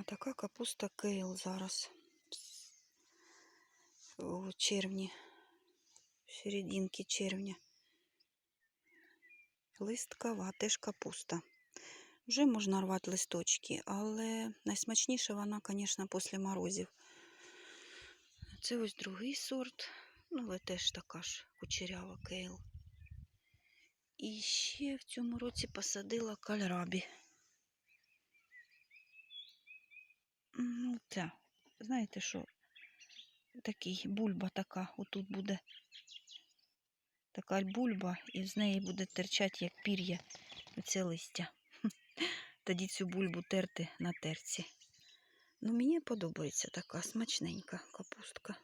А така капуста кейл зараз. У червні, в серединки червня. Листкова теж капуста. Вже можна рвати листочки, але найсмачніша вона, звісно, після морозів. Це ось другий сорт, ну, але теж така ж кучерява кейл. І ще в цьому році посадила кальрабі. Ну, це, знаєте що, такий бульба така, отут буде така бульба, і з неї буде терчати, як пір'я, оце листя. Тоді цю бульбу терти на терці. Ну, мені подобається така смачненька капустка.